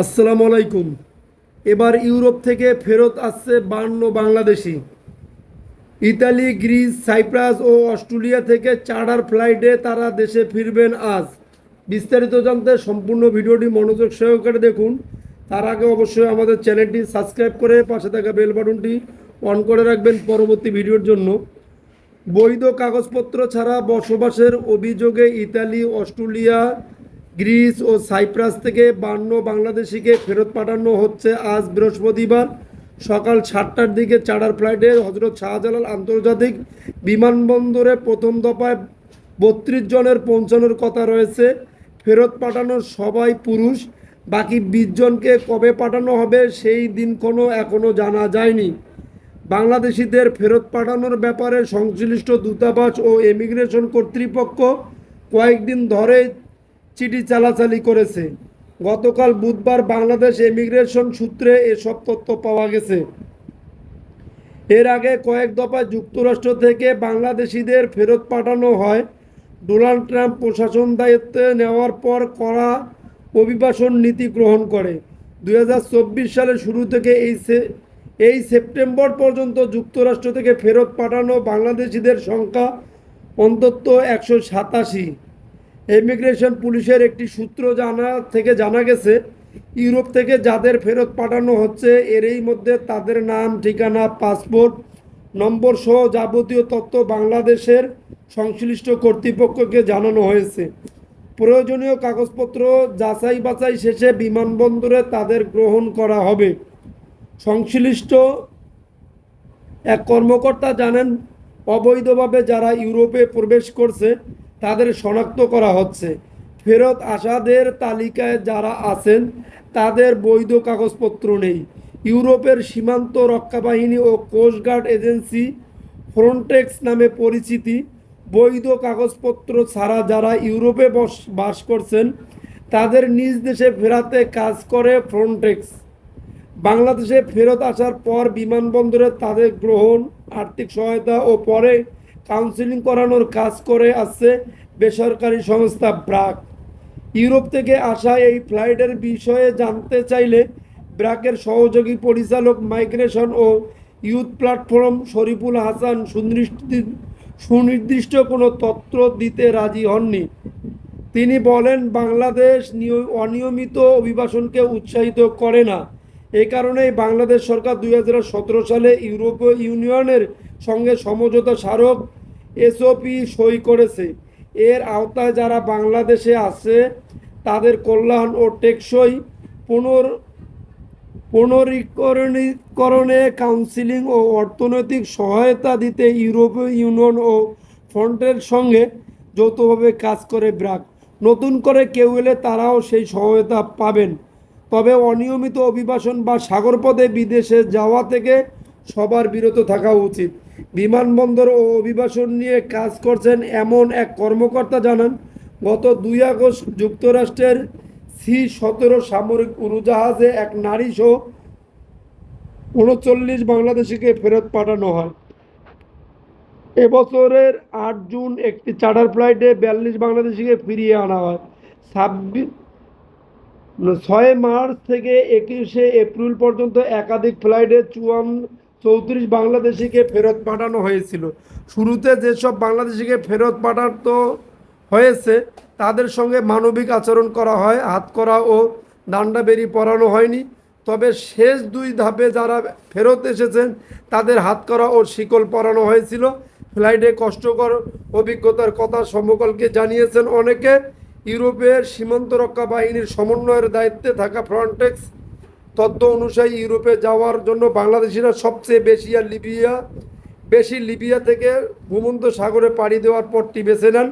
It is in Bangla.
আসসালামু আলাইকুম। এবার ইউরোপ থেকে ফেরত আসছে বান্ন বাংলাদেশি। ইতালি, গ্রিস, সাইপ্রাস ও অস্ট্রেলিয়া থেকে চার্টার ফ্লাইটে তারা দেশে ফিরবেন আজ। বিস্তারিত জানতে সম্পূর্ণ ভিডিওটি মনোযোগ সহকারে দেখুন। তার আগে অবশ্যই আমাদের চ্যানেলটি সাবস্ক্রাইব করে পাশে থাকা বেল বাটনটি অন করে রাখবেন পরবর্তী ভিডিওর জন্য। বৈধ কাগজপত্র ছাড়া বসবাসের অভিযোগে ইতালি, অস্ট্রেলিয়া গ্রিস ও সাইপ্রাস থেকে বান্ন বাংলাদেশিকে ফেরত পাঠানো হচ্ছে আজ বৃহস্পতিবার। সকাল সাতটার দিকে চার্টার ফ্লাইটে হজরত শাহজালাল আন্তর্জাতিক বিমানবন্দরে প্রথম দফায় বত্রিশ জনের পৌঁছানোর কথা রয়েছে। ফেরত পাঠানোর সবাই পুরুষ, বাকি বিশ জনকে কবে পাঠানো হবে সেই দিন কোনো এখনও জানা যায়নি। বাংলাদেশিদের ফেরত পাঠানোর ব্যাপারে সংশ্লিষ্ট দূতাবাস ও ইমিগ্রেশন কর্তৃপক্ষ কয়েকদিন ধরে চিঠি চালাচালি করেছে। গতকাল বুধবার বাংলাদেশ ইমিগ্রেশন সূত্রে এসব তথ্য পাওয়া গেছে। এর আগে কয়েক দফায় যুক্তরাষ্ট্র থেকে বাংলাদেশিদের ফেরত পাঠানো হয়। ডোনাল্ড ট্রাম্প প্রশাসন দায়িত্বে নেওয়ার পর করা অভিবাসন নীতি গ্রহণ করে। দু হাজার চব্বিশ সালের শুরু থেকে এই এই সেপ্টেম্বর পর্যন্ত যুক্তরাষ্ট্র থেকে ফেরত পাঠানো বাংলাদেশিদের সংখ্যা অন্তত একশো সাতাশি। ইমিগ্রেশন পুলিশের একটি সূত্র জানা থেকে জানা গেছে, ইউরোপ থেকে যাদের ফেরত পাঠানো হচ্ছে, এরই মধ্যে তাদের নাম, ঠিকানা, পাসপোর্ট, নম্বর সহ যাবতীয় তথ্য বাংলাদেশের সংশ্লিষ্ট কর্তৃপক্ষকে জানানো হয়েছে। প্রয়োজনীয় কাগজপত্র যাচাই বাছাই শেষে বিমানবন্দরে তাদের গ্রহণ করা হবে। সংশ্লিষ্ট এক কর্মকর্তা জানেন, অবৈধভাবে যারা ইউরোপে প্রবেশ করছে তাদের শনাক্ত করা হচ্ছে। ফেরত আসাদের তালিকায় যারা আছেন, তাদের বৈধ কাগজপত্র নেই। ইউরোপের সীমান্ত রক্ষা বাহিনী ও কোস্টগার্ড এজেন্সি ফ্রন্টেক্স নামে পরিচিতি। বৈধ কাগজপত্র ছাড়া যারা ইউরোপে বস করছেন, তাদের নিজ দেশে ফেরাতে কাজ করে ফ্রন্টেক্স। বাংলাদেশে ফেরত আসার পর বিমানবন্দরে তাদের গ্রহণ, আর্থিক সহায়তা ও পরে কাউন্সিলিং করানোর কাজ করে আসছে বেসরকারি সংস্থা ব্রাক। ইউরোপ থেকে আসা এই ফ্লাইটের বিষয়ে জানতে চাইলে ব্রাকের সহযোগী পরিচালক মাইগ্রেশন ও ইউথ প্ল্যাটফর্ম শরীফুল হাসান সুনির্দিষ্ট সুনির্দিষ্ট কোনো তথ্য দিতে রাজি হননি। তিনি বলেন, বাংলাদেশ নিয়- অনিয়মিত অভিবাসনকে উৎসাহিত করে না। এ কারণেই বাংলাদেশ সরকার দু হাজার সতেরো সালে ইউরোপীয় ইউনিয়নের সঙ্গে সমঝোতা স্মারক এসওপি সই করেছে। এর আওতায় যারা বাংলাদেশে আছে, তাদের কল্যাণ ও টেকসই পুনর পুনরীকরণে কাউন্সিলিং ও অর্থনৈতিক সহায়তা দিতে ইউরোপীয় ইউনিয়ন ও ফ্রন্টের সঙ্গে যৌথভাবে কাজ করে ব্রাক। নতুন করে কেউ এলে তারাও সেই সহায়তা পাবেন। তবে অনিয়মিত অভিবাসন বা সাগরপথে বিদেশে যাওয়া থেকে সবার বিরত থাকা উচিত। বিমানবন্দর ও অভিবাসন নিয়ে কাজ করছেন এমন এক কর্মকর্তা জানান, গত দুই আগস্ট যুক্তরাষ্ট্রের সি সতেরো সামরিক উড়োজাহাজে এক নারী সহ উনচল্লিশ বাংলাদেশিকে ফেরত পাঠানো হয়। এবছরের আট জুন একটি চার্টার ফ্লাইটে বিয়াল্লিশ বাংলাদেশিকে ফিরিয়ে আনা হয়। ছাব্বিশ ছয় মার্চ থেকে একুশে এপ্রিল পর্যন্ত একাধিক ফ্লাইটে চুয়ান চৌত্রিশ বাংলাদেশিকে ফেরত পাঠানো হয়েছিল। শুরুতে যেসব বাংলাদেশিকে ফেরত পাঠাতো হয়েছে, তাদের সঙ্গে মানবিক আচরণ করা হয়, হাত করা ও দান্ডা বেরি পরানো হয়নি। তবে শেষ দুই ধাপে যারা ফেরত এসেছেন, তাদের হাত করা ও শিকল পরানো হয়েছিল। ফ্লাইটে কষ্টকর অভিজ্ঞতার কথা সমকলকে জানিয়েছেন অনেকে। ইউরোপের সীমান্ত রক্ষা বাহিনীর সমন্বয়ের দায়িত্বে থাকা ফ্রন্টেক্স তথ্য অনুযায়ী ইউরোপে যাওয়ার জন্য বাংলাদেশিরা সবচেয়ে বেশি আর লিবিয়া, বেশি লিবিয়া থেকে ভূমন্ত সাগরে পাড়ি দেওয়ার পথটি বেছে নেন।